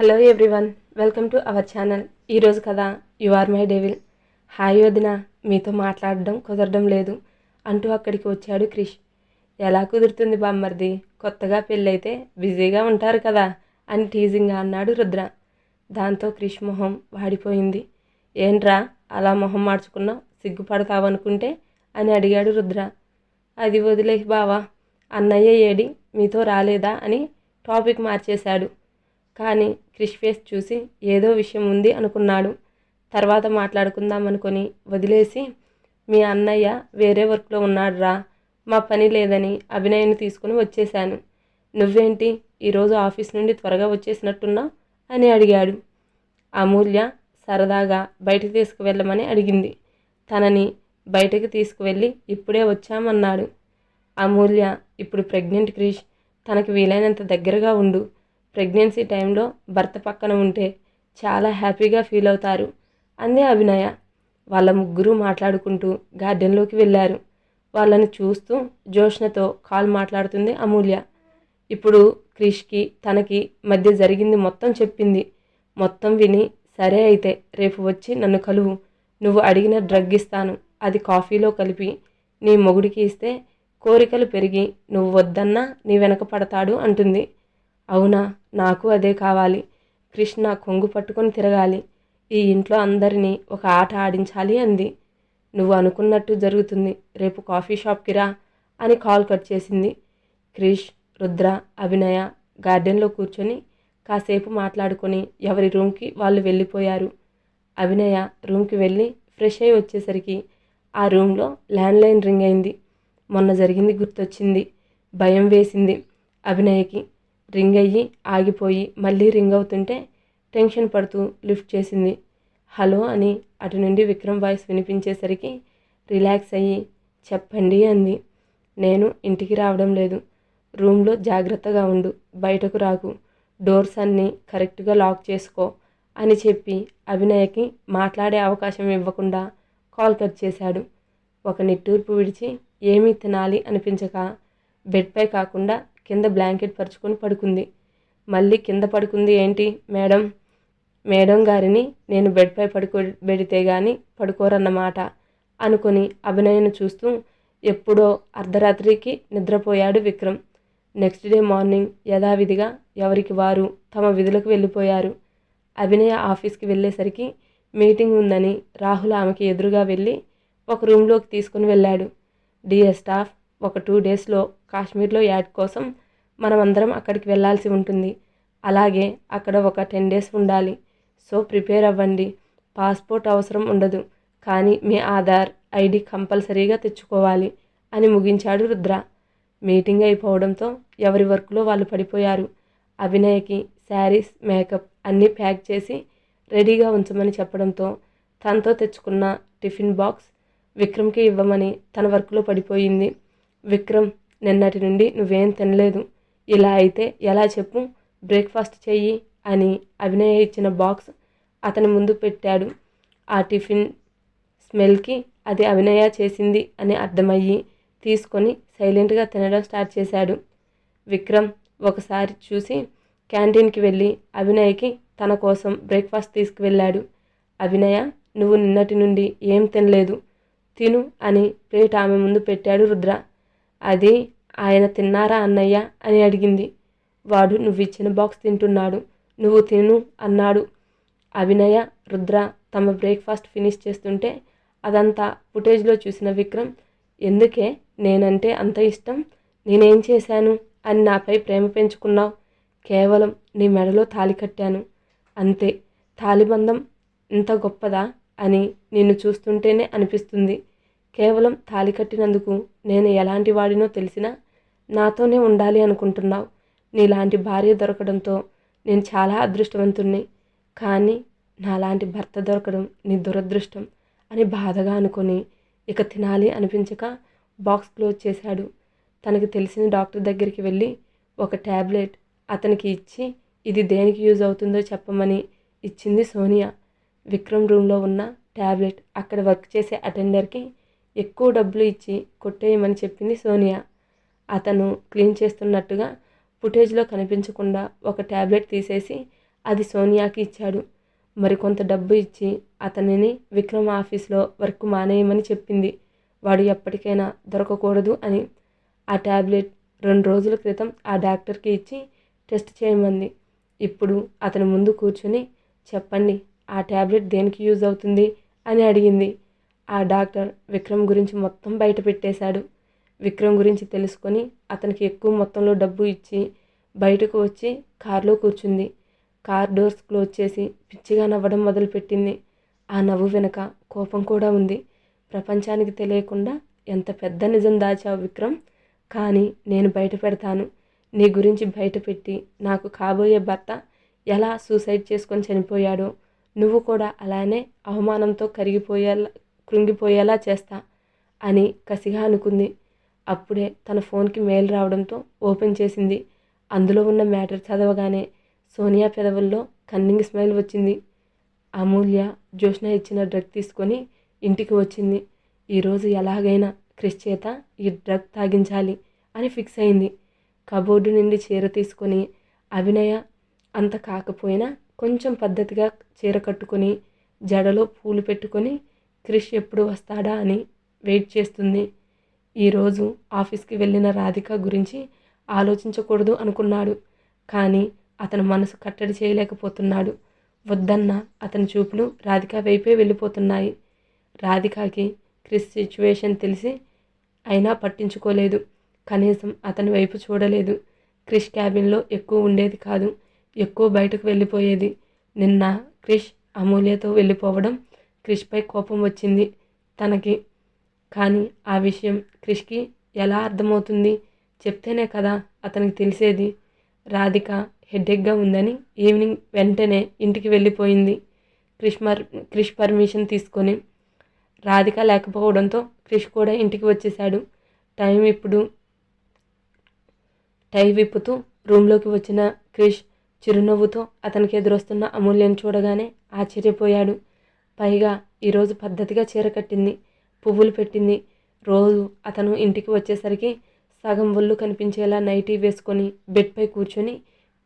Hello everyone welcome to our channel ఈరోజు కదా you are my devil hi వదిన. మీతో మాట్లాడడం కుదరడం లేదు. అంటూ అక్కడికి వచ్చాడు క్రిష్. ఎలా కుదురుతుంది బామ్మర్ది? కొత్తగా పెళ్ళైతే బిజీగా ఉంటారు కదా అని టీజింగ్గా అన్నాడు రుద్ర. దాంతో క్రిష్ మొహం వాడిపోయింది. ఏంట్రా అలా మొహం మార్చుకున్నావు? సిగ్గుపడతావనుకుంటే? అని అడిగాడు రుద్ర. అది వదిలే బావా. అన్నయ్య ఏడి మీతో రాలేదా? అని టాపిక్ మార్చేశాడు. కానీ క్రిష్ ఫేస్ చూసి ఏదో విషయం ఉంది అనుకున్నాడు. తర్వాత మాట్లాడుకుందాం అనుకొని వదిలేసి మీ అన్నయ్య వేరే వర్క్లో ఉన్నాడురా మా పని లేదని అభినయని తీసుకుని వచ్చేశాను. నువ్వేంటి ఈరోజు ఆఫీస్ నుండి త్వరగా వచ్చేసినట్టున్నావు అని అడిగాడు. అమూల్య సరదాగా బయటకు తీసుకువెళ్ళమని అడిగింది. తనని బయటకు తీసుకువెళ్ళి ఇప్పుడే వచ్చామన్నాడు. అమూల్య ఇప్పుడు ప్రెగ్నెంట్ క్రిష్ తనకి వీలైనంత దగ్గరగా ఉండు. ప్రెగ్నెన్సీ టైంలో భర్త పక్కన ఉంటే చాలా హ్యాపీగా ఫీల్ అవుతారు. అందే అభినయ వాళ్ళ ముగ్గురు మాట్లాడుకుంటూ గార్డెన్లోకి వెళ్ళారు. వాళ్ళని చూస్తూ జోష్నతో కాల్ మాట్లాడుతుంది అమూల్య. ఇప్పుడు క్రిష్కి తనకి మధ్య జరిగింది మొత్తం చెప్పింది. మొత్తం విని సరే అయితే రేపు వచ్చి నన్ను కలువు. నువ్వు అడిగిన డ్రగ్ ఇస్తాను. అది కాఫీలో కలిపి నీ మొగుడికి ఇస్తే కోరికలు పెరిగి నువ్వు వద్దన్నా నీ వెనక పడతాడు అంటుంది. అవునా? నాకు అదే కావాలి. కృష్ణ కొంగు పట్టుకొని తిరగాలి. ఈ ఇంట్లో అందరినీ ఒక ఆట ఆడించాలి అంది. నువ్వు అనుకున్నట్టు జరుగుతుంది. రేపు కాఫీ షాప్కి రా అని కాల్ కట్ చేసింది. క్రిష్ రుద్ర అభినయ గార్డెన్లో కూర్చొని కాసేపు మాట్లాడుకొని ఎవరి రూమ్కి వాళ్ళు వెళ్ళిపోయారు. అభినయ రూమ్కి వెళ్ళి ఫ్రెష్ అయి వచ్చేసరికి ఆ రూమ్లో ల్యాండ్లైన్ రింగ్ అయింది. మొన్న జరిగింది గుర్తొచ్చింది. భయం వేసింది అభినయకి. రింగ్ అయ్యి ఆగిపోయి మళ్ళీ రింగ్ అవుతుంటే టెన్షన్ పడుతూ లిఫ్ట్ చేసింది. హలో అని అటు నుండి విక్రమ్ వాయిస్ వినిపించేసరికి రిలాక్స్ అయ్యి చెప్పండి అంది. నేను ఇంటికి రావడం లేదు. రూమ్లో జాగ్రత్తగా ఉండు. బయటకు రాకు. డోర్స్ అన్నీ కరెక్ట్గా లాక్ చేసుకో అని చెప్పి అభినయకి మాట్లాడే అవకాశం ఇవ్వకుండా కాల్ కట్ చేశాడు. ఒక నిట్టూర్పు విడిచి ఏమీ తినాలి అనిపించక బెడ్పై కాకుండా కింద బ్లాంకెట్ పరుచుకొని పడుకుంది. మళ్ళీ కింద పడుకుంది ఏంటి? మేడం మేడం గారిని నేను బెడ్పై పడుకో పెడితే కానీ పడుకోరన్నమాట అనుకొని అభినయను చూస్తూ ఎప్పుడో అర్ధరాత్రికి నిద్రపోయాడు విక్రమ్. నెక్స్ట్ డే మార్నింగ్ యథావిధిగా ఎవరికి వారు తమ విధులకు వెళ్ళిపోయారు. అభినయ ఆఫీస్కి వెళ్ళేసరికి మీటింగ్ ఉందని రాహుల్ ఆమెకి ఎదురుగా వెళ్ళి ఒక రూమ్లోకి తీసుకుని వెళ్ళాడు. డిఎస్ స్టాఫ్ ఒక టూ డేస్లో కాశ్మీర్లో యాడ్ కోసం మనమందరం అక్కడికి వెళ్ళాల్సి ఉంటుంది. అలాగే అక్కడ ఒక టెన్ డేస్ ఉండాలి. సో ప్రిపేర్ అవ్వండి. పాస్పోర్ట్ అవసరం ఉండదు. కానీ మీ ఆధార్ ఐడి కంపల్సరీగా తెచ్చుకోవాలి అని ముగించాడు రుద్ర. మీటింగ్ అయిపోవడంతో ఎవరి వర్క్లో వాళ్ళు పడిపోయారు. అభినయకి శారీస్ మేకప్ అన్నీ ప్యాక్ చేసి రెడీగా ఉంచమని చెప్పడంతో తనతో తెచ్చుకున్న టిఫిన్ బాక్స్ విక్రమ్కి ఇవ్వమని తన వర్క్లో పడిపోయింది. విక్రమ్ నిన్నటి నుండి నువ్వేం తినలేదు. ఇలా అయితే ఎలా చెప్పు? బ్రేక్ఫాస్ట్ చెయ్యి అని అభినయ ఇచ్చిన బాక్స్ అతని ముందు పెట్టాడు. ఆ టిఫిన్ స్మెల్కి అది అభినయ చేసింది అని అర్థమయ్యి తీసుకొని సైలెంట్గా తినడం స్టార్ట్ చేశాడు. విక్రమ్ ఒకసారి చూసి క్యాంటీన్కి వెళ్ళి అభినయకి తన కోసం బ్రేక్ఫాస్ట్ తీసుకువెళ్ళాడు. అభినయ నువ్వు నిన్నటి నుండి ఏం తినలేదు. తిను అని ప్లేట్ ఆమె ముందు పెట్టాడు రుద్ర. అది ఆయన తిన్నారా అన్నయ్య? అని అడిగింది. వాడు నువ్వు ఇచ్చిన బాక్స్ తింటున్నాడు. నువ్వు తిను అన్నాడు. అభినయ రుద్ర తమ బ్రేక్ఫాస్ట్ ఫినిష్ చేస్తుంటే అదంతా ఫుటేజ్లో చూసిన విక్రమ్ ఎందుకే? నేనంటే అంత ఇష్టం? నేనేం చేశాను? అని నాపై ప్రేమ పెంచుకున్నావు. కేవలం నీ మెడలో తాలి కట్టాను. అంతే. తాలిబంధం ఇంత గొప్పదా? అని నిన్ను చూస్తుంటేనే అనిపిస్తుంది. కేవలం తాలి కట్టినందుకు నేను ఎలాంటి వాడినో తెలిసినా నాతోనే ఉండాలి అనుకుంటున్నావు. నీలాంటి భార్య దొరకడంతో నేను చాలా అదృష్టవంతుణ్ణి. కానీ నాలాంటి భర్త దొరకడం నీ దురదృష్టం అని బాధగా అనుకొని ఇక తినాలి అనిపించక బాక్స్ క్లోజ్ చేశాడు. తనకి తెలిసిన డాక్టర్ దగ్గరికి వెళ్ళి ఒక ట్యాబ్లెట్ అతనికి ఇచ్చి ఇది దేనికి యూజ్ అవుతుందో చెప్పమని ఇచ్చింది సోనియా. విక్రమ్ రూమ్లో ఉన్న ట్యాబ్లెట్ అక్కడ వర్క్ చేసే అటెండర్కి ఎక్కువ డబ్బులు ఇచ్చి కొట్టేయమని చెప్పింది సోనియా. అతను క్లీన్ చేస్తున్నట్టుగా ఫుటేజ్లో కనిపించకుండా ఒక ట్యాబ్లెట్ తీసేసి అది సోనియాకి ఇచ్చాడు. మరికొంత డబ్బు ఇచ్చి అతనిని విక్రమ్ ఆఫీస్లో వర్క్ మానేయమని చెప్పింది. వాడు ఎప్పటికైనా దొరకకూడదు అని ఆ ట్యాబ్లెట్ రెండు రోజుల క్రితం ఆ డాక్టర్కి ఇచ్చి టెస్ట్ చేయమంది. ఇప్పుడు అతని ముందు కూర్చొని చెప్పండి ఆ ట్యాబ్లెట్ దేనికి యూజ్ అవుతుంది అని అడిగింది. ఆ డాక్టర్ విక్రమ్ గురించి మొత్తం బయట పెట్టేశాడు. విక్రమ్ గురించి తెలుసుకొని అతనికి ఎక్కువ మొత్తంలో డబ్బు ఇచ్చి బయటకు వచ్చి కారులో కూర్చుంది. కార్ డోర్స్ క్లోజ్ చేసి పిచ్చిగా నవ్వడం మొదలుపెట్టింది. ఆ నవ్వు వెనక కోపం కూడా ఉంది. ప్రపంచానికి తెలియకుండా ఎంత పెద్ద నిజం దాచావు విక్రమ్. కానీ నేను బయట పెడతాను. నీ గురించి బయట పెట్టి నాకు కాబోయే భర్త ఎలా సూసైడ్ చేసుకొని చనిపోయాడో నువ్వు కూడా అలానే అవమానంతో కరిగిపోయేలా కృంగిపోయేలా చేస్తా అని కసిగా అనుకుంది. అప్పుడే తన ఫోన్కి మెయిల్ రావడంతో ఓపెన్ చేసింది. అందులో ఉన్న మ్యాటర్ చదవగానే సోనియా పెదవుల్లో కన్నింగ్ స్మైల్ వచ్చింది. అమూల్య జ్యోష్ణ ఇచ్చిన డ్రగ్ తీసుకొని ఇంటికి వచ్చింది. ఈరోజు ఎలాగైనా క్రిష్ చేత ఈ డ్రగ్ తాగించాలి అని ఫిక్స్ అయింది. కబోర్డు నుండి చీర తీసుకొని అభినయ అంత కాకపోయినా కొంచెం పద్ధతిగా చీర కట్టుకొని జడలో పూలు పెట్టుకొని క్రిష్ ఎప్పుడు వస్తాడా అని వెయిట్ చేస్తుంది. ఈరోజు ఆఫీస్కి వెళ్ళిన రాధిక గురించి ఆలోచించకూడదు అనుకున్నాడు. కానీ అతని మనసు కట్టడి చేయలేకపోతున్నాడు. వద్దన్న అతని చూపులు రాధిక వైపే వెళ్ళిపోతున్నాయి. రాధికకి క్రిస్ సిచ్యువేషన్ తెలిసి అయినా పట్టించుకోలేదు. కనీసం అతని వైపు చూడలేదు. క్రిష్ క్యాబిన్లో ఎక్కువ ఉండేది కాదు. ఎక్కువ బయటకు వెళ్ళిపోయేది. నిన్న క్రిష్ అమూల్యతో వెళ్ళిపోవడం క్రిష్పై కోపం వచ్చింది. తనకి కానీ ఆ విషయం క్రిష్కి ఎలా అర్థమవుతుంది చెప్తేనే కదా అతనికి తెలిసేది. రాధిక హెడ్ఏక్గా ఉందని ఈవినింగ్ వెంటనే ఇంటికి వెళ్ళిపోయింది. క్రిష్ మర్ క్రిష్ పర్మిషన్ తీసుకొని రాధిక లేకపోవడంతో క్రిష్ కూడా ఇంటికి వచ్చేశాడు. టైం ఇప్పుడు టై విప్పుతూ రూమ్లోకి వచ్చిన క్రిష్ చిరునవ్వుతో అతనికి ఎదురొస్తున్న అమూల్యం చూడగానే ఆశ్చర్యపోయాడు. పైగా ఈరోజు పద్ధతిగా చీర కట్టింది పువ్వులు పెట్టింది. రోజు అతను ఇంటికి వచ్చేసరికి సగం ఒళ్ళు కనిపించేలా నైటీ వేసుకొని బెడ్పై కూర్చొని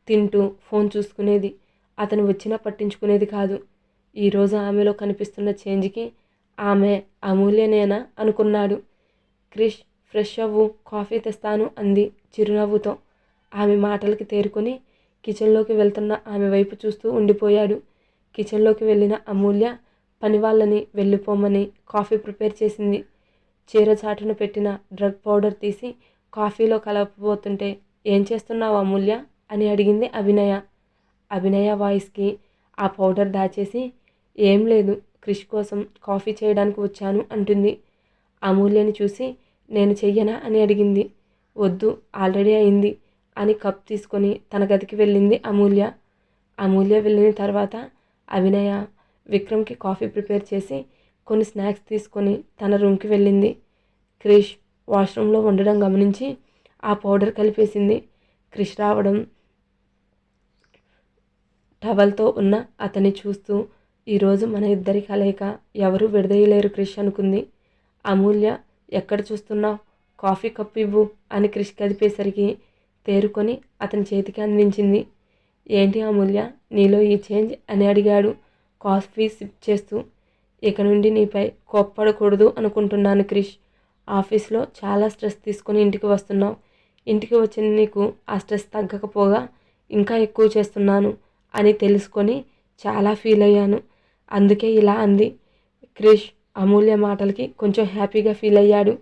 తింటూ ఫోన్ చూసుకునేది. అతను వచ్చినా పట్టించుకునేది కాదు. ఈరోజు ఆమెలో కనిపిస్తున్న చేంజ్కి ఆమె అమూల్యనేనా అనుకున్నాడు. క్రిష్ ఫ్రెష్ అవ్వు కాఫీ తెస్తాను అంది చిరునవ్వుతో. ఆమె మాటలకి తేరుకొని కిచెన్లోకి వెళ్తున్న ఆమె వైపు చూస్తూ ఉండిపోయాడు. కిచెన్లోకి వెళ్ళిన అమూల్య పని వాళ్ళని వెళ్ళిపోమని కాఫీ ప్రిపేర్ చేసింది. చీర చాటున పెట్టిన డ్రగ్ పౌడర్ తీసి కాఫీలో కలపబోతుంటే ఏం చేస్తున్నావు అమూల్య? అని అడిగింది అభినయ. అభినయ వాయిస్కి ఆ పౌడర్ దాచేసి ఏం లేదు క్రిష్ కోసం కాఫీ చేయడానికి వచ్చాను అంటుంది. అమూల్యని చూసి నేను చెయ్యనా? అని అడిగింది. వద్దు ఆల్రెడీ అయింది అని కప్ తీసుకొని తన గదికి వెళ్ళింది అమూల్య. అమూల్య వెళ్ళిన తర్వాత అభినయ విక్రమ్కి కాఫీ ప్రిపేర్ చేసి కొన్ని స్నాక్స్ తీసుకొని తన రూమ్కి వెళ్ళింది. క్రిష్ వాష్రూమ్లో ఉండడం గమనించి ఆ పౌడర్ కలిపేసింది. క్రిష్ రావడం టవల్తో ఉన్న అతన్ని చూస్తూ ఈరోజు మన ఇద్దరి కలయిక ఎవరూ విడదీయలేరు క్రిష్ అనుకుంది. అమూల్య ఎక్కడ చూస్తున్నావు? కాఫీ కప్పు ఇవ్వు అని క్రిష్ కదిపేసరికి తేరుకొని అతని చేతికి అందించింది. ఏంటి అమూల్య నీలో ఈ చేంజ్? అని అడిగాడు. కాఫీ సిప్ చేస్తూ ఇక నుండి నీపై కోప్పడకూడదు అనుకుంటున్నాను క్రిష్. ఆఫీస్లో చాలా స్ట్రెస్ తీసుకొని ఇంటికి వస్తున్నావు. ఇంటికి వచ్చిన నీకు ఆ స్ట్రెస్ తగ్గకపోగా ఇంకా ఎక్కువ చేస్తున్నాను అని తెలుసుకొని చాలా ఫీల్ అయ్యాను. అందుకే ఇలా అంది. క్రిష్ అమూల్య మాటలకి కొంచెం హ్యాపీగా ఫీల్ అయ్యాడు.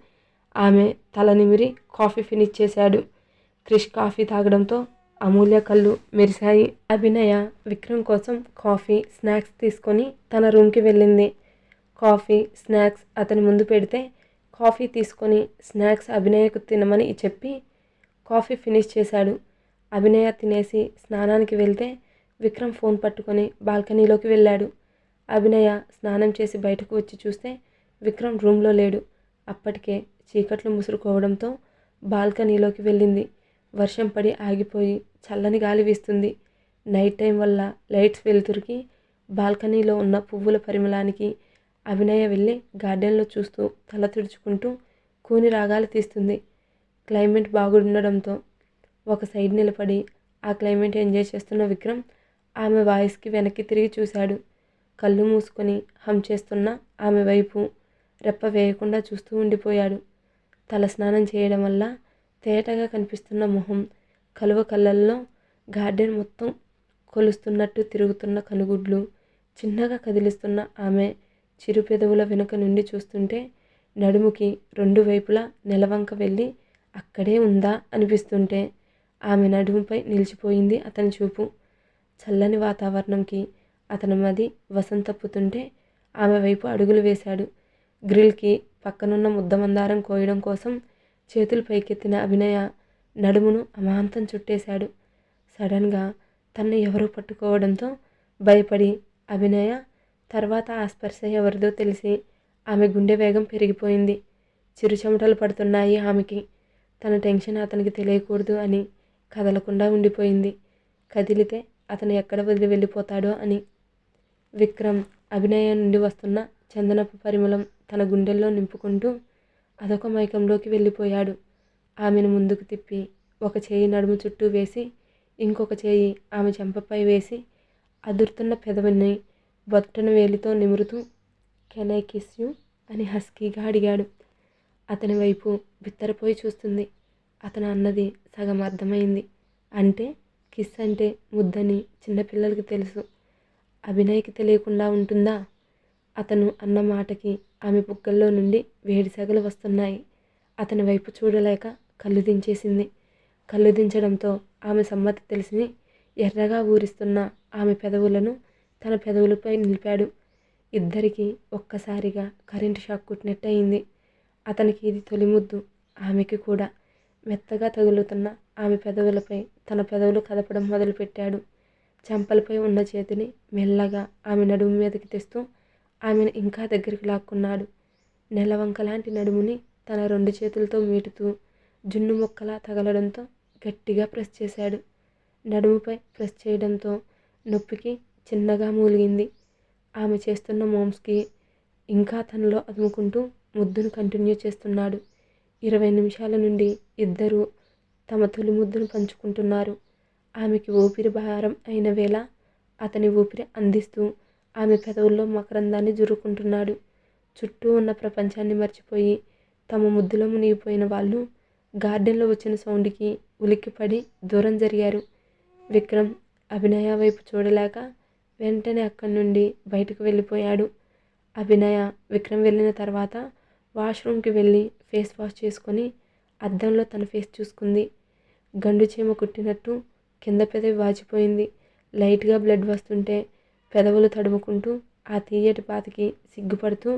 ఆమె తల నిమిరి కాఫీ ఫినిష్ చేశాడు. క్రిష్ కాఫీ తాగడంతో అమూల్య కళ్ళు మెరిశాయి అభినయ విక్రమ్ కోసం కాఫీ స్నాక్స్ తీసుకొని తన రూమ్కి వెళ్ళింది. కాఫీ స్నాక్స్ అతని ముందు పెడితే కాఫీ తీసుకొని స్నాక్స్ అభినయకు తినమని చెప్పి కాఫీ ఫినిష్ చేశాడు. అభినయ తినేసి స్నానానికి వెళ్తే విక్రమ్ ఫోన్ పట్టుకొని బాల్కనీలోకి వెళ్ళాడు. అభినయ స్నానం చేసి బయటకు వచ్చి చూస్తే విక్రమ్ రూమ్లో లేడు. అప్పటికే చీకట్లు ముసురుకోవడంతో బాల్కనీలోకి వెళ్ళింది. వర్షం పడి ఆగిపోయి చల్లని గాలి వీస్తుంది. నైట్ టైం వల్ల లైట్స్ వెలుతురికి బాల్కనీలో ఉన్న పువ్వుల పరిమళానికి అభినయ వెళ్ళి గార్డెన్లో చూస్తూ తల తుడుచుకుంటూ కూని రాగాలు తీస్తుంది. క్లైమేట్ బాగుండడంతో ఒక సైడ్ నిలబడి ఆ క్లైమేట్ ఎంజాయ్ చేస్తున్న విక్రమ్ ఆమె వాయిస్కి వెనక్కి తిరిగి చూశాడు. కళ్ళు మూసుకొని హమ్ చేస్తున్న ఆమె వైపు రెప్ప వేయకుండా చూస్తూ ఉండిపోయాడు. తల స్నానం చేయడం వల్ల తేటగా కనిపిస్తున్న మొహం కలువ కళ్ళల్లో గార్డెన్ మొత్తం కొలుస్తున్నట్టు తిరుగుతున్న కనుగుడ్లు. చిన్నగా కదిలిస్తున్న ఆమె చిరుపెదవుల వెనుక నుండి చూస్తుంటే నడుముకి రెండు వైపులా నెలవంక వెళ్ళి అక్కడే ఉందా అనిపిస్తుంటే ఆమె నడుముపై నిలిచిపోయింది అతని చూపు. చల్లని వాతావరణంకి అతని మది వసంతప్పుతుంటే ఆమె వైపు అడుగులు వేశాడు. గ్రిల్కి పక్కనున్న ముద్దమందారం కోయడం కోసం చేతులు పైకెత్తిన అభినయ నడుమును అమాంతం చుట్టేశాడు. సడన్గా తన్ను ఎవరో పట్టుకోవడంతో భయపడి అభినయ తర్వాత ఆ స్పర్శ ఎవరిదో తెలిసి ఆమె గుండె వేగం పెరిగిపోయింది. చిరు చెమటలు పడుతున్నాయి ఆమెకి. తన టెన్షన్ అతనికి తెలియకూడదు అని కదలకుండా ఉండిపోయింది. కదిలితే అతను ఎక్కడ వదిలి వెళ్ళిపోతాడో అని. విక్రమ్ అభినయ నుండి వస్తున్న చందనపు పరిమళం తన గుండెల్లో నింపుకుంటూ అదొక మైకంలోకి వెళ్ళిపోయాడు. ఆమెను ముందుకు తిప్పి ఒక చేయి నడుము చుట్టూ వేసి ఇంకొక చేయి ఆమె చెంపపై వేసి అదురుతున్న పెదవిని బొట్టన వేలితో నిమురుతూ కెన్ ఐ కిస్ యూ? అని హస్కీగా అడిగాడు. అతని వైపు బిత్తరపోయి చూస్తుంది. అతను అన్నది సగం అర్థమైంది. అంటే కిస్ అంటే ముద్దని చిన్నపిల్లలకి తెలుసు. అభినయ్కి తెలియకుండా ఉంటుందా? అతను అన్న మాటకి ఆమె బుగ్గల్లో నుండి వేడిసెగలు వస్తున్నాయి. అతని వైపు చూడలేక కళ్ళు దించేసింది. కళ్ళు దించడంతో ఆమె సమ్మతి తెలిసి ఎర్రగా ఊరిస్తున్న ఆమె పెదవులను తన పెదవులపై నిలిపాడు. ఇద్దరికీ ఒక్కసారిగా కరెంటు షాక్ కుట్టినట్టు అయింది అతనికి ఇది తొలి ముద్దు. ఆమెకి కూడా. మెత్తగా తగులుతున్న ఆమె పెదవులపై తన పెదవులు కదపడం మొదలుపెట్టాడు. చెంపలపై ఉన్న చేతిని మెల్లగా ఆమె నడుము మీదకి తెస్తూ ఆమెను ఇంకా దగ్గరికి లాక్కున్నాడు. నెలవంక లాంటి నడుముని తన రెండు చేతులతో మీటుతూ జున్ను మొక్కలా తగలడంతో గట్టిగా ప్రెస్ చేశాడు. నడుముపై ప్రెస్ చేయడంతో నొప్పికి చిన్నగా మూలిగింది. ఆమె చేస్తున్న మోమ్స్కి ఇంకా తనలో అదుముకుంటూ ముద్దును కంటిన్యూ చేస్తున్నాడు. ఇరవై నిమిషాల నుండి ఇద్దరూ తమ తొలి ముద్దును పంచుకుంటున్నారు. ఆమెకి ఊపిరి భారం అయిన వేళ అతని ఊపిరి అందిస్తూ ఆమె పెదవుల్లో మకరందాన్ని జురుకుంటున్నాడు. చుట్టూ ఉన్న ప్రపంచాన్ని మర్చిపోయి తమ ముద్దులో మునిగిపోయిన వాళ్ళు గార్డెన్లో వచ్చిన సౌండ్కి ఉలిక్కిపడి దూరం జరిగారు. విక్రమ్ అభినయ వైపు చూడలేక వెంటనే అక్కడి నుండి బయటకు వెళ్ళిపోయాడు. అభినయ విక్రమ్ వెళ్ళిన తర్వాత వాష్రూమ్కి వెళ్ళి ఫేస్ వాష్ చేసుకొని అద్దంలో తన ఫేస్ చూసుకుంది. గండు చీమ కుట్టినట్టు కింద పెదవి వాచిపోయింది. లైట్గా బ్లడ్ వస్తుంటే పెదవులు తడుముకుంటూ ఆ తీయటి పాతకి సిగ్గుపడుతూ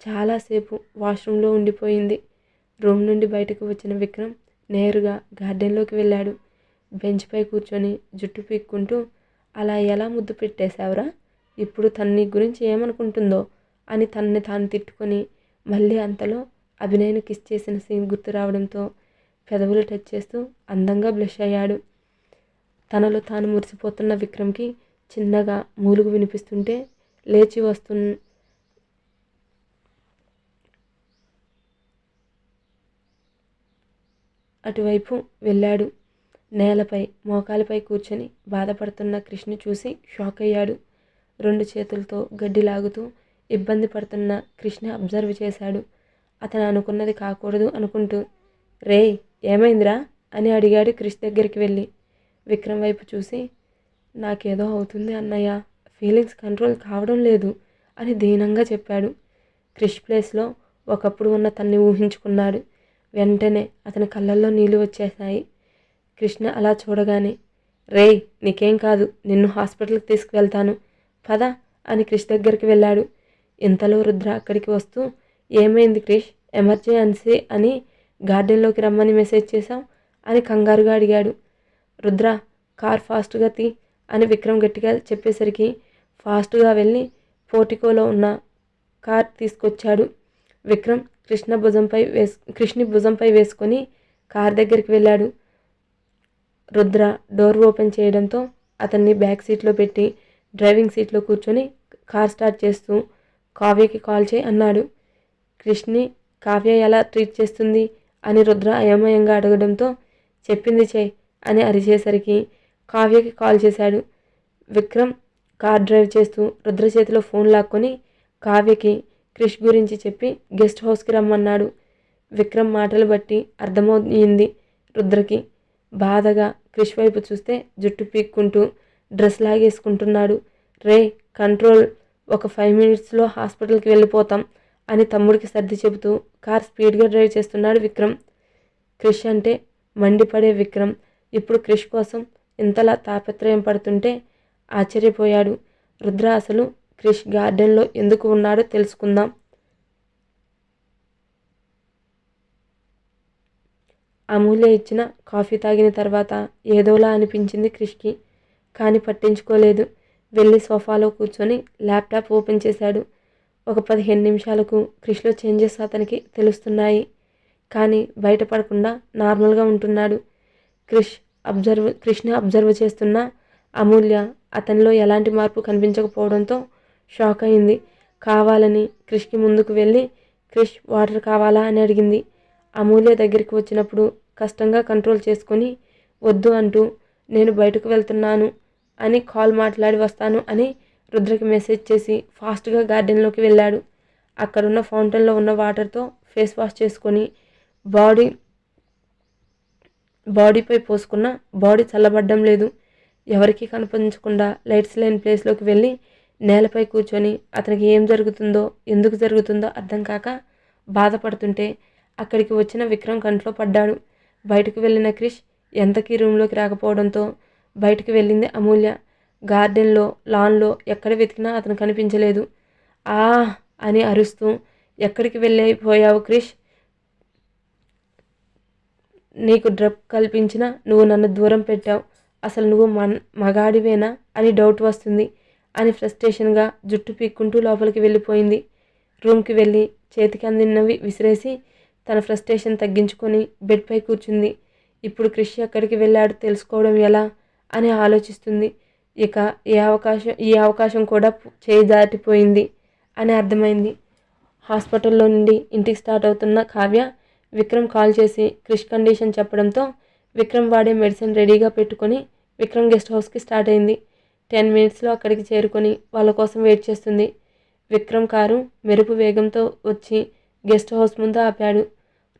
చాలాసేపు వాష్రూమ్లో ఉండిపోయింది. రూమ్ నుండి బయటకు వచ్చిన విక్రమ్ నేరుగా గార్డెన్లోకి వెళ్ళాడు. బెంచ్పై కూర్చొని జుట్టు పీక్కుంటూ అలా ఎలా ముద్దు పెట్టేశావురా? ఇప్పుడు తన్ని గురించి ఏమనుకుంటుందో? అని తనని తాను తిట్టుకొని మళ్ళీ అంతలో అభినయను కిస్ చేసిన సీన్ గుర్తు రావడంతో పెదవులు టచ్ చేస్తూ అందంగా బ్లష్ అయ్యాడు. తనలో తాను మురిసిపోతున్న విక్రమ్కి చిన్నగా మూలుగు వినిపిస్తుంటే లేచి వస్తు అటువైపు వెళ్ళాడు. నేలపై మోకాలపై కూర్చొని బాధపడుతున్న కృష్ణ చూసి షాక్ అయ్యాడు. రెండు చేతులతో గడ్డి లాగుతూ ఇబ్బంది పడుతున్న కృష్ణ అబ్జర్వ్ చేశాడు. అతను అనుకున్నది కాకూడదు అనుకుంటూ రే ఏమైందిరా? అని అడిగాడు క్రిష్ దగ్గరికి వెళ్ళి. విక్రమ్ వైపు చూసి నాకేదో అవుతుంది అన్నయ్య ఫీలింగ్స్ కంట్రోల్ కావడం లేదు అని దీనంగా చెప్పాడు. క్రిష్ ప్లేస్లో ఒకప్పుడు ఉన్న తన్ని ఊహించుకున్నాడు. వెంటనే అతని కళ్ళల్లో నీళ్ళు వచ్చేశాయి. కృష్ణ అలా చూడగానే రేయ్ నీకేం కాదు నిన్ను హాస్పిటల్కి తీసుకువెళ్తాను. పద అని క్రిష్ దగ్గరికి వెళ్ళాడు. ఇంతలో రుద్ర అక్కడికి వస్తూ ఏమైంది క్రిష్ ఎమర్జెన్సీ అని గార్డెన్లోకి రమ్మని మెసేజ్ చేశాం అని కంగారుగా అడిగాడు. రుద్ర కార్ ఫాస్ట్గా తీ అని విక్రమ్ గట్టిగా చెప్పేసరికి ఫాస్ట్గా వెళ్ళి పోర్టికోలో ఉన్న కార్ తీసుకొచ్చాడు. విక్రమ్ కృష్ణ భుజంపై వేసు కృష్ణి భుజంపై వేసుకొని కార్ దగ్గరికి వెళ్ళాడు. రుద్ర డోర్ ఓపెన్ చేయడంతో అతన్ని బ్యాక్ సీట్లో పెట్టి డ్రైవింగ్ సీట్లో కూర్చొని కార్ స్టార్ట్ చేస్తూ కావ్యకి కాల్ చేయి అన్నాడు. కృష్ణి కావ్య ఎలా ట్రీట్ చేస్తుంది? అని రుద్ర అయోమయంగా అడగడంతో చెప్పింది చేయి అని అరిచేసరికి కావ్యకి కాల్ చేశాడు. విక్రమ్ కార్ డ్రైవ్ చేస్తూ రుద్ర చేతిలో ఫోన్ లాక్కొని కావ్యకి క్రిష్ గురించి చెప్పి గెస్ట్ హౌస్కి రమ్మన్నాడు. విక్రమ్ మాటలు బట్టి అర్థమవుయింది రుద్రకి. బాధగా క్రిష్ వైపు చూస్తే జుట్టు పీక్కుంటూ డ్రెస్ లాగేసుకుంటున్నాడు. రే కంట్రోల్ ఒక ఫైవ్ మినిట్స్లో హాస్పిటల్కి వెళ్ళిపోతాం అని తమ్ముడికి సర్ది చెబుతూ కార్ స్పీడ్గా డ్రైవ్ చేస్తున్నాడు విక్రమ్. క్రిష్ అంటే మండిపడే విక్రమ్. ఇప్పుడు క్రిష్ కోసం ఇంతలా తాపత్రయం పడుతుంటే ఆశ్చర్యపోయాడు. రుద్ర అసలు క్రిష్ గార్డెన్లో ఎందుకు ఉన్నాడో తెలుసుకుందాం. అమూల్య ఇచ్చిన కాఫీ తాగిన తర్వాత ఏదోలా అనిపించింది క్రిష్కి కానీ పట్టించుకోలేదు. వెళ్ళి సోఫాలో కూర్చొని ల్యాప్టాప్ ఓపెన్ చేశాడు. ఒక పదిహేను నిమిషాలకు క్రిష్లో చేంజెస్ అతనికి తెలుస్తున్నాయి కానీ బయటపడకుండా నార్మల్గా ఉంటున్నాడు. క్రిష్ అబ్జర్వ్ క్రిష్ని అబ్జర్వ్ చేస్తున్న అమూల్య అతనిలో ఎలాంటి మార్పు కనిపించకపోవడంతో షాక్ అయింది కావాలని క్రిష్కి ముందుకు వెళ్ళి క్రిష్ వాటర్ కావాలా అని అడిగింది. అమూల్య దగ్గరికి వచ్చినప్పుడు కష్టంగా కంట్రోల్ చేసుకొని వద్దు అంటూ నేను బయటకు వెళ్తున్నాను అని కాల్ మాట్లాడి వస్తాను అని రుద్రకి మెసేజ్ చేసి ఫాస్ట్గా గార్డెన్లోకి వెళ్ళాడు. అక్కడున్న ఫౌంటైన్లో ఉన్న వాటర్తో ఫేస్ వాష్ చేసుకొని బాడీ బాడీపై పోసుకున్న బాడీ చల్లబడ్డం లేదు. ఎవరికీ కనిపించకుండా లైట్స్ లేని ప్లేస్లోకి వెళ్ళి నేలపై కూర్చొని అతనికి ఏం జరుగుతుందో ఎందుకు జరుగుతుందో అర్థం కాక బాధపడుతుంటే అక్కడికి వచ్చిన విక్రమ్ కంట్లో పడ్డాడు. బయటకు వెళ్ళిన క్రిష్ ఎంతకీ రూమ్లోకి రాకపోవడంతో బయటకు వెళ్ళింది అమూల్య. గార్డెన్లో లాన్లో ఎక్కడ వెతికినా అతను కనిపించలేదు. ఆ అని అరుస్తూ ఎక్కడికి వెళ్ళిపోయావు క్రిష్? నీకు డ్రప్ కల్పించిన నువ్వు నన్ను దూరం పెట్టావు. అసలు నువ్వు మన్ మగాడివేనా? అని డౌట్ వస్తుంది. అని ఫ్రస్ట్రేషన్గా జుట్టు పీక్కుంటూ లోపలికి వెళ్ళిపోయింది. రూమ్కి వెళ్ళి చేతికి అందినవి విసిరేసి తన ఫ్రస్ట్రేషన్ తగ్గించుకొని బెడ్పై కూర్చుంది. ఇప్పుడు క్రిష్ ఎక్కడికి వెళ్ళాడు తెలుసుకోవడం ఎలా అని ఆలోచిస్తుంది. ఇక ఏ అవకాశం ఈ అవకాశం కూడా చేయి దాటిపోయింది అని అర్థమైంది. హాస్పిటల్లో నుండి ఇంటికి స్టార్ట్ అవుతున్న కావ్య విక్రమ్ కాల్ చేసి క్రిష్ కండిషన్ చెప్పడంతో విక్రమ్ వాడే మెడిసిన్ రెడీగా పెట్టుకొని విక్రమ్ గెస్ట్ హౌస్కి స్టార్ట్ అయింది. టెన్ మినిట్స్లో అక్కడికి చేరుకొని వాళ్ళ కోసం వెయిట్ చేస్తుంది. విక్రమ్ కారు మెరుపు వేగంతో వచ్చి గెస్ట్ హౌస్ ముందు ఆపాడు.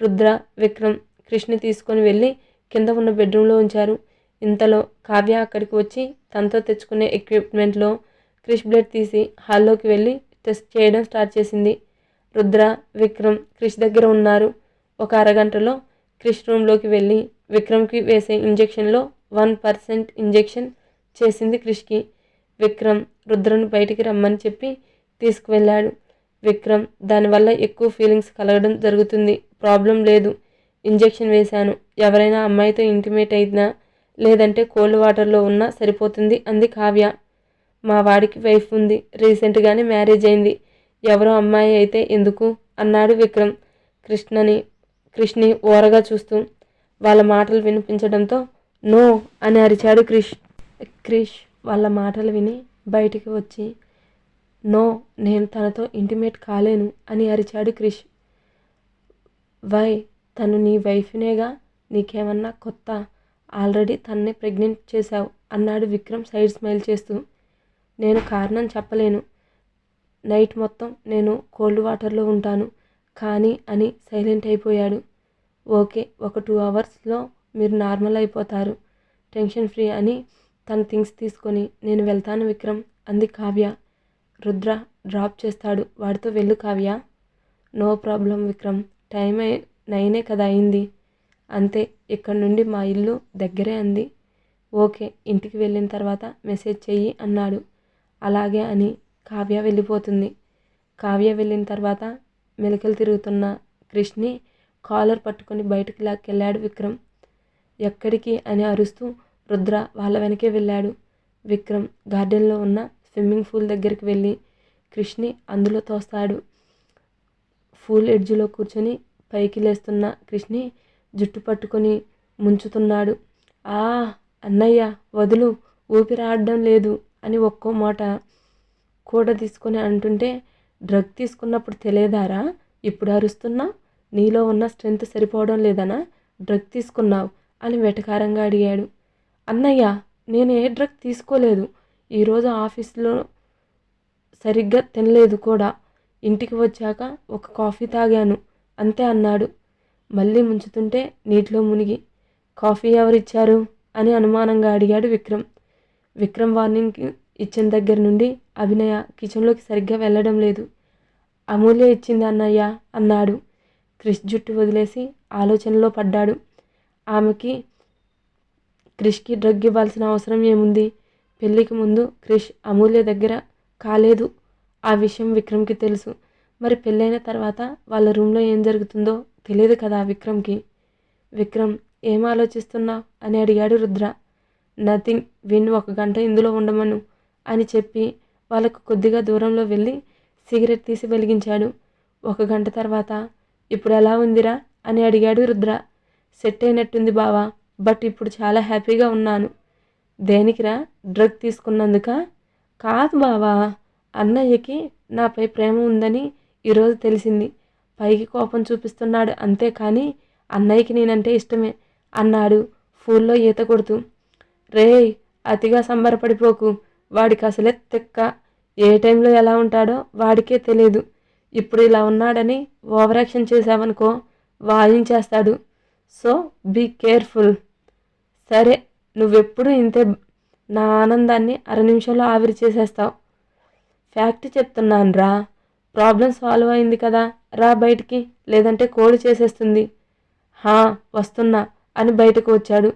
రుద్ర విక్రమ్ క్రిష్ని తీసుకొని వెళ్ళి కింద ఉన్న బెడ్రూమ్లో ఉంచారు. ఇంతలో కావ్య అక్కడికి వచ్చి తనతో తెచ్చుకునే ఎక్విప్మెంట్లో క్రిష్ బ్లడ్ తీసి హాల్లోకి వెళ్ళి టెస్ట్ చేయడం స్టార్ట్ చేసింది. రుద్ర విక్రమ్ క్రిష్ దగ్గర ఉన్నారు. ఒక అరగంటలో క్రిష్ రూమ్లోకి వెళ్ళి విక్రమ్కి వేసే ఇంజెక్షన్లో వన్ పర్సెంట్ ఇంజెక్షన్ చేసింది క్రిష్కి విక్రమ్ రుద్రను బయటికి రమ్మని చెప్పి తీసుకువెళ్ళాడు. విక్రమ్ దానివల్ల ఎక్కువ ఫీలింగ్స్ కలగడం జరుగుతుంది. ప్రాబ్లం లేదు. ఇంజెక్షన్ వేశాను. ఎవరైనా అమ్మాయితో ఇంటిమేట్ అయినా లేదంటే కోల్డ్ వాటర్లో ఉన్నా సరిపోతుంది అంది కావ్య. మా వాడికి వైఫ్ ఉంది. రీసెంట్గానే మ్యారేజ్ అయింది. ఎవరో అమ్మాయి అయితే ఎందుకు? అన్నాడు విక్రమ్. కృష్ణని కృష్ణి ఓరగా చూస్తూ వాళ్ళ మాటలు వినిపించడంతో నో అని అరిచాడు క్రిష్ క్రిష్ వాళ్ళ మాటలు విని బయటికి వచ్చి నో నేను తనతో ఇంటిమేట్ కాలేను అని అరిచాడు క్రిష్. వై తను నీ వైఫ్నేగా? నీకేమన్నా కొత్త? ఆల్రెడీ తన్నే ప్రెగ్నెంట్ చేశావు అన్నాడు విక్రమ్ సైడ్ స్మైల్ చేస్తూ. నేను కారణం చెప్పలేను. నైట్ మొత్తం నేను కోల్డ్ వాటర్లో ఉంటాను. కానీ అని సైలెంట్ అయిపోయాడు. ఓకే ఒక టూ అవర్స్లో మీరు నార్మల్ అయిపోతారు. టెన్షన్ ఫ్రీ అని తన థింగ్స్ తీసుకొని నేను వెళ్తాను విక్రమ్. అంది కావ్య. రుద్ర డ్రాప్ చేస్తాడు. వాడితో వెళ్ళు Kavya. No problem Vikram. Time నైనే కదా అయింది. అంతే. ఇక్కడ నుండి మా ఇల్లు దగ్గరే అంది. ఓకే. ఇంటికి వెళ్ళిన తర్వాత మెసేజ్ చెయ్యి అన్నాడు. అలాగే అని కావ్య వెళ్ళిపోతుంది. కావ్య వెళ్ళిన తర్వాత మెలికలు తిరుగుతున్న కృష్ణి కాలర్ పట్టుకొని బయటకు లాక్కెళ్ళాడు విక్రమ్. ఎక్కడికి? అని అరుస్తూ రుద్ర వాళ్ళ వెనకే వెళ్ళాడు. విక్రమ్ గార్డెన్లో ఉన్న స్విమ్మింగ్ పూల్ దగ్గరికి వెళ్ళి క్రిష్ని అందులో తోస్తాడు. పూల్ ఎడ్జ్లో కూర్చొని పైకి లేస్తున్న క్రిష్ని జుట్టు పట్టుకొని ముంచుతున్నాడు. ఆ అన్నయ్య వదులు ఊపిరాడడం లేదు అని ఒక్కో మాట కూడ తీసుకొని అంటుంటే డ్రగ్ తీసుకున్నప్పుడు తెలియదారా? ఇప్పుడు అరుస్తున్నా? నీలో ఉన్న స్ట్రెంగ్త్ సరిపోవడం లేదనా? డ్రగ్ తీసుకున్నావు అని వెటకారంగా అడిగాడు. అన్నయ్య నేను ఏ డ్రగ్ తీసుకోలేదు. ఈరోజు ఆఫీస్లో సరిగ్గా తినలేదు కూడా. ఇంటికి వచ్చాక ఒక కాఫీ తాగాను. అంతే అన్నాడు. మళ్ళీ ముంచుతుంటే నీటిలో మునిగి కాఫీ ఎవరిచ్చారు అని అనుమానంగా అడిగాడు విక్రమ్. విక్రమ్ వార్నింగ్ ఇచ్చిన దగ్గర నుండి అభినయ కిచెన్లోకి సరిగ్గా వెళ్ళడం లేదు. అమూల్య ఇచ్చింది అన్నయ్య అన్నాడు. క్రిష్ జుట్టు వదిలేసి ఆలోచనలో పడ్డాడు. ఆమెకి క్రిష్కి డ్రగ్ ఇవ్వాల్సిన అవసరం ఏముంది? పెళ్ళికి ముందు క్రిష్ అమూల్య దగ్గర కాలేదు. ఆ విషయం విక్రమ్కి తెలుసు. మరి పెళ్ళైన తర్వాత వాళ్ళ రూమ్లో ఏం జరుగుతుందో తెలియదు కదా విక్రమ్కి. విక్రమ్ ఏం ఆలోచిస్తున్నావు అని అడిగాడు రుద్ర. నథింగ్. విన్ ఒక గంట ఇందులో ఉండమను అని చెప్పి వాళ్ళకు కొద్దిగా దూరంలో వెళ్ళి సిగరెట్ తీసి వెలిగించాడు. ఒక గంట తర్వాత. ఇప్పుడు ఎలా ఉందిరా? అని అడిగాడు రుద్ర. సెట్ అయినట్టుంది బావా. బట్ ఇప్పుడు చాలా హ్యాపీగా ఉన్నాను. దేనికిరా? డ్రగ్ తీసుకున్నందుక? కాదు బావా అన్నయ్యకి నాపై ప్రేమ ఉందని ఈరోజు తెలిసింది. పైకి కోపం చూపిస్తున్నాడు అంతే కానీ అన్నయ్యకి నేనంటే ఇష్టమే అన్నాడు ఫూల్లో ఈత కొడుతూ. రేయ్ అతిగా సంబరపడిపోకు. వాడికి అసలే తిక్క. ఏ టైంలో ఎలా ఉంటాడో వాడికే తెలియదు ఇప్పుడు ఇలా ఉన్నాడని ఓవరాక్షన్ చేసావనుకో వాయించేస్తాడు సో బీ కేర్ఫుల్. సరే నువ్వెప్పుడు ఇంతే నా ఆనందాన్ని అర నిమిషంలో ఆవిరి చేసేస్తావు. ఫ్యాక్ట్ చెప్తున్నాను రా. ప్రాబ్లం సాల్వ్ అయింది కదా రా బయటికి. లేదంటే కోడి చేసేస్తుంది. హా వస్తున్నా అని బయటకు వచ్చాడు.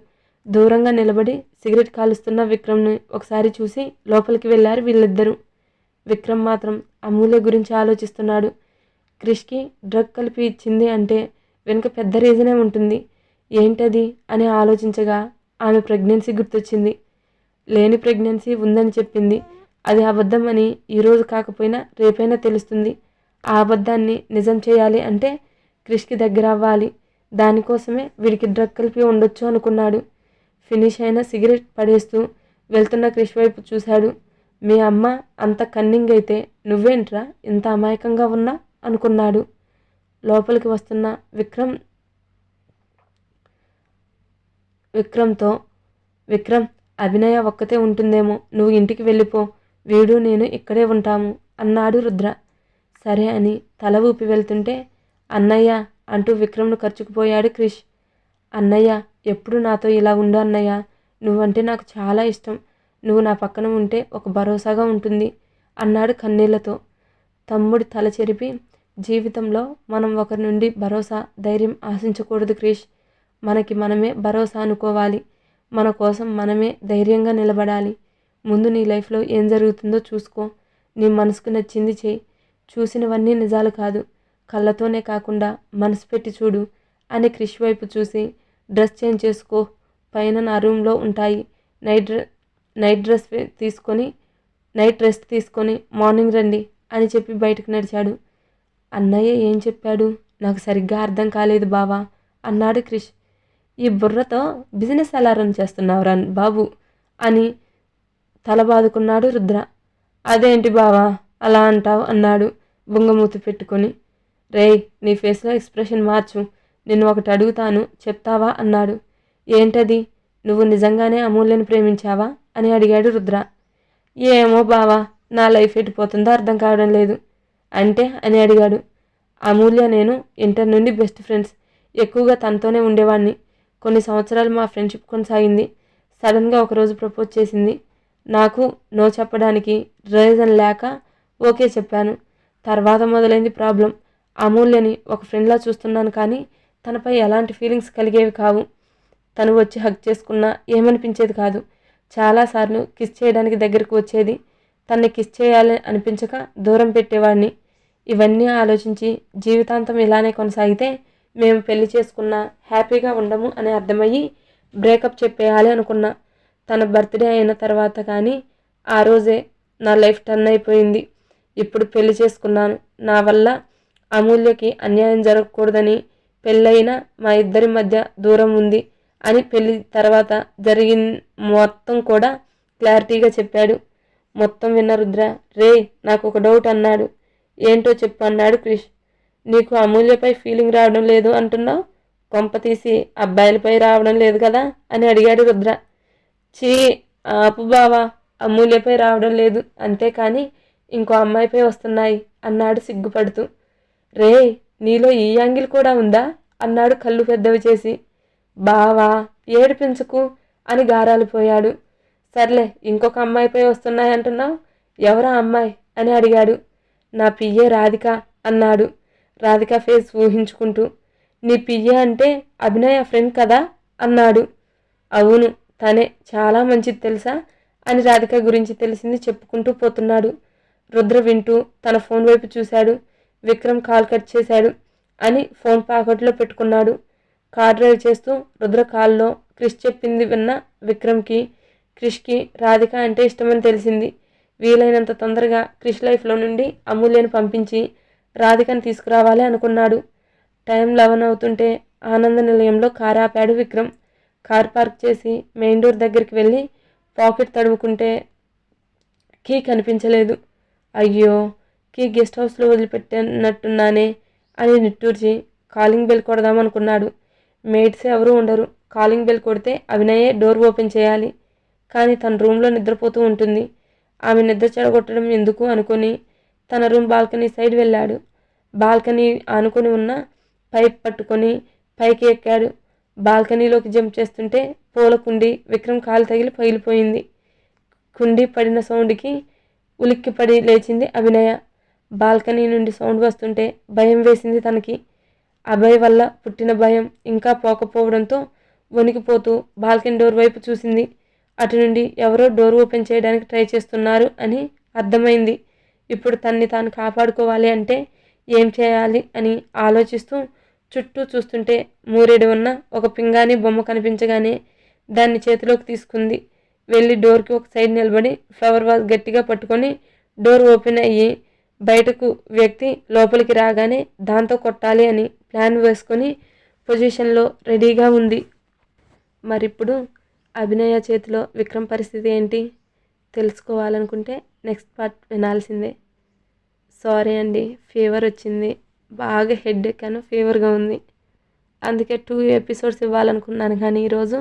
దూరంగా నిలబడి సిగరెట్ కాలుస్తున్న విక్రమ్ని ఒకసారి చూసి లోపలికి వెళ్ళారు వీళ్ళిద్దరూ. విక్రమ్ మాత్రం అమూల్య గురించి ఆలోచిస్తున్నాడు. క్రిష్కి డ్రగ్ కలిపి ఇచ్చింది అంటే వెనుక పెద్ద రీజనే ఉంటుంది. ఏంటది అని ఆలోచించగా ఆమె ప్రెగ్నెన్సీ గుర్తొచ్చింది. లేని ప్రెగ్నెన్సీ ఉందని చెప్పింది. అది అబద్ధం అని ఈరోజు కాకపోయినా రేపైనా తెలుస్తుంది. ఆ అబద్ధాన్ని నిజం చేయాలి అంటే క్రిష్కి దగ్గర అవ్వాలి. దానికోసమే వీడికి డ్రగ్ కలిపి ఉండొచ్చు అనుకున్నాడు. ఫినిష్ అయిన సిగరెట్ పడేస్తూ వెళ్తున్న క్రిష్ వైపు చూశాడు. మీ అమ్మ అంత కన్నింగ్ అయితే నువ్వేంట్రా ఇంత అమాయకంగా ఉన్నా అనుకున్నాడు. లోపలికి వస్తున్న విక్రమ్ విక్రమ్తో విక్రమ్ అభినయ ఒక్కతే ఉంటుందేమో నువ్వు ఇంటికి వెళ్ళిపో వీడు నేను ఇక్కడే ఉంటాము అన్నాడు రుద్ర. సరే అని తల ఊపి వెళ్తుంటే అన్నయ్య అంటూ విక్రమ్ను ఖర్చుకుపోయాడు క్రిష్. అన్నయ్య ఎప్పుడు నాతో ఇలా ఉండు అన్నయ్య నువ్వంటే నాకు చాలా ఇష్టం నువ్వు నా పక్కన ఉంటే ఒక భరోసాగా ఉంటుంది అన్నాడు కన్నీళ్ళతో. తమ్ముడి తల చెరిపి జీవితంలో మనం ఒకరి నుండి భరోసా ధైర్యం ఆశించకూడదు క్రిష్ మనకి మనమే భరోసా అనుకోవాలి. మన కోసం మనమే ధైర్యంగా నిలబడాలి. ముందు నీ లైఫ్లో ఏం జరుగుతుందో చూసుకో. నీ మనసుకు నచ్చింది చేయి. చూసినవన్నీ నిజాలు కాదు. కళ్ళతోనే కాకుండా మనసు పెట్టి చూడు అని క్రిష్ వైపు చూసి డ్రెస్ చేంజ్ చేసుకో. పైన నా రూమ్లో ఉంటాయి. నైట్ నైట్ డ్రెస్ తీసుకొని నైట్ రెస్ట్ తీసుకొని మార్నింగ్ రండి అని చెప్పి బయటకు నడిచాడు. అన్నయ్య ఏం చెప్పాడు? నాకు సరిగ్గా అర్థం కాలేదు బావా అన్నాడు క్రిష్. ఈ బుర్రతో బిజినెస్ ఎలా రన్ చేస్తున్నావురా బాబు అని తల బాదుకున్నాడు రుద్ర. అదేంటి బావా అలా అంటావు అన్నాడు బుంగమూతి పెట్టుకొని. రేయ్ నీ ఫేస్లో ఎక్స్ప్రెషన్ మార్చు. నిన్ను ఒకటి అడుగుతాను చెప్తావా అన్నాడు. ఏంటది? నువ్వు నిజంగానే అమూల్యని ప్రేమించావా? అని అడిగాడు రుద్ర. ఏమో బావా నా లైఫ్ ఎటుపోతుందో అర్థం కావడం లేదు. అంటే? అని అడిగాడు. అమూల్య నేను ఇంటర్ నుండి బెస్ట్ ఫ్రెండ్స్. ఎక్కువగా తనతోనే ఉండేవాడిని కొన్ని సంవత్సరాలు మా ఫ్రెండ్షిప్ కొనసాగింది. సడన్గా ఒకరోజు ప్రపోజ్ చేసింది. నాకు నో చెప్పడానికి రీజన్ లేక ఓకే చెప్పాను. తర్వాత మొదలైంది ప్రాబ్లం. అమూల్యని ఒక ఫ్రెండ్లా చూస్తున్నాను కానీ తనపై ఎలాంటి ఫీలింగ్స్ కలిగేవి కావు. తను వచ్చి హక్ చేసుకున్నా ఏమనిపించేది కాదు. చాలాసార్లు కిస్ చేయడానికి దగ్గరకు వచ్చేది. తన్ని కిస్ చేయాలని అనిపించక దూరం పెట్టేవాడిని ఇవన్నీ ఆలోచించి జీవితాంతం ఇలానే కొనసాగితే మేము పెళ్ళి చేసుకున్నా హ్యాపీగా ఉండము అని అర్థమయ్యి బ్రేకప్ చెప్పేయాలి అనుకున్నా. తన బర్త్డే అయిన తర్వాత కానీ ఆ రోజే నా లైఫ్ టర్న్ అయిపోయింది. ఇప్పుడు పెళ్ళి చేసుకున్నాను. నా వల్ల అమూల్యకి అన్యాయం జరగకూడదని పెళ్ళైన మా ఇద్దరి మధ్య దూరం ఉంది అని పెళ్ళి తర్వాత జరిగిన మొత్తం కూడా క్లారిటీగా చెప్పాడు. మొత్తం విన్న రుద్ర రే నాకు ఒక డౌట్ అన్నాడు. ఏంటో చెప్పు అన్నాడు క్రిష్. నీకు అమూల్యపై ఫీలింగ్ రావడం లేదు అంటున్నావు? కొంప తీసి అబ్బాయిలపై రావడం లేదు కదా? అని అడిగాడు రుద్ర. చీ ఆపు బావా అమూల్యపై రావడం లేదు. అంతేకాని ఇంకో అమ్మాయిపై వస్తున్నాయి అన్నాడు సిగ్గుపడుతూ. రే నీలో ఈ యాంగిల్ కూడా ఉందా? అన్నాడు కళ్ళు పెద్దవి చేసి. బావా ఏడిపించుకు అని గారాలిపోయాడు సర్లే ఇంకొక అమ్మాయిపై వస్తున్నాయంటున్నావు ఎవరా అమ్మాయి? అని అడిగాడు. నా పియ్యే రాధిక అన్నాడు. రాధిక ఫేస్ ఊహించుకుంటూ నీ పియ్య అంటే అభినయ ఫ్రెండ్ కదా? అన్నాడు. అవును తనే చాలా మంచిది తెలుసా? అని రాధిక గురించి తెలిసింది చెప్పుకుంటూ పోతున్నాడు. రుద్ర వింటూ తన ఫోన్ వైపు చూశాడు. విక్రమ్ కాల్ కట్ చేశాడు అని ఫోన్ పాకెట్లో పెట్టుకున్నాడు. కార్ డ్రైవ్ చేస్తూ రుద్ర కాల్లో క్రిష్ చెప్పింది విన్న విక్రమ్కి క్రిష్కి రాధిక అంటే ఇష్టమని తెలిసింది. వీలైనంత తొందరగా క్రిష్ లైఫ్లో నుండి అమూల్యను పంపించి రాధికను తీసుకురావాలి అనుకున్నాడు. టైం లెవెన్ అవుతుంటే ఆనంద నిలయంలో కారు ఆపాడు విక్రమ్. కార్ పార్క్ చేసి మెయిన్ డోర్ దగ్గరికి వెళ్ళి పాకెట్ తడుముకుంటే కీ కనిపించలేదు. అయ్యో కీ గెస్ట్ హౌస్లో వదిలిపెట్టినట్టున్నానే అని నిట్టూర్చి కాలింగ్ బెల్ కొడదామనుకున్నాడు మేట్స్ ఎవరూ ఉండరు. కాలింగ్ బెల్ కొడితే అవినయే డోర్ ఓపెన్ చేయాలి. కానీ తన రూమ్లో నిద్రపోతూ ఉంటుంది. ఆమె నిద్ర చెడగొట్టడం ఎందుకు అనుకొని తన రూమ్ బాల్కనీ సైడ్ వెళ్ళాడు. బాల్కనీ ఆనుకొని ఉన్న పైప్ పట్టుకొని పైకి ఎక్కాడు. బాల్కనీలోకి జంప్ చేస్తుంటే పూల కుండి విక్రమ్ కాలు తగిలి పగిలిపోయింది. కుండి పడిన సౌండ్కి ఉలిక్కిపడి లేచింది అభినయ. బాల్కనీ నుండి సౌండ్ వస్తుంటే భయం వేసింది తనకి. అభయ్ వల్ల పుట్టిన భయం ఇంకా పోకపోవడంతో వణికిపోతూ బాల్కనీ డోర్ వైపు చూసింది. అటు నుండి ఎవరో డోర్ ఓపెన్ చేయడానికి ట్రై చేస్తున్నారు అని అర్థమైంది. ఇప్పుడు తన్ని తాను కాపాడుకోవాలి అంటే ఏం చేయాలి అని ఆలోచిస్తూ చుట్టూ చూస్తుంటే మూరేడు ఉన్న ఒక పింగాణి బొమ్మ కనిపించగానే దాన్ని చేతిలోకి తీసుకుంది. వెళ్ళి డోర్కి ఒక సైడ్ నిలబడి ఫ్లవర్ వాజ్ గట్టిగా పట్టుకొని డోర్ ఓపెన్ అయ్యి బయటకు వ్యక్తి లోపలికి రాగానే దాంతో కొట్టాలి అని ప్లాన్ వేసుకొని పొజిషన్లో రెడీగా ఉంది. మరిప్పుడు అభినయ చేతిలో విక్రమ్ పరిస్థితి ఏంటి తెలుసుకోవాలనుకుంటే నెక్స్ట్ పార్ట్ వినాల్సిందే. సారీ అండి ఫీవర్ వచ్చింది. బాగా హెడ్ ఎక్కాను ఫీవర్గా ఉంది. అందుకే టూ ఎపిసోడ్స్ ఇవ్వాలనుకున్నాను కానీ ఈరోజు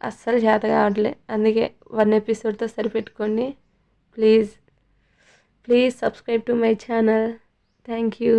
అస్సలు చేత కావట్లే. అందుకే వన్ ఎపిసోడ్తో సరిపెట్టుకోండి. Please please subscribe to my channel. Thank you.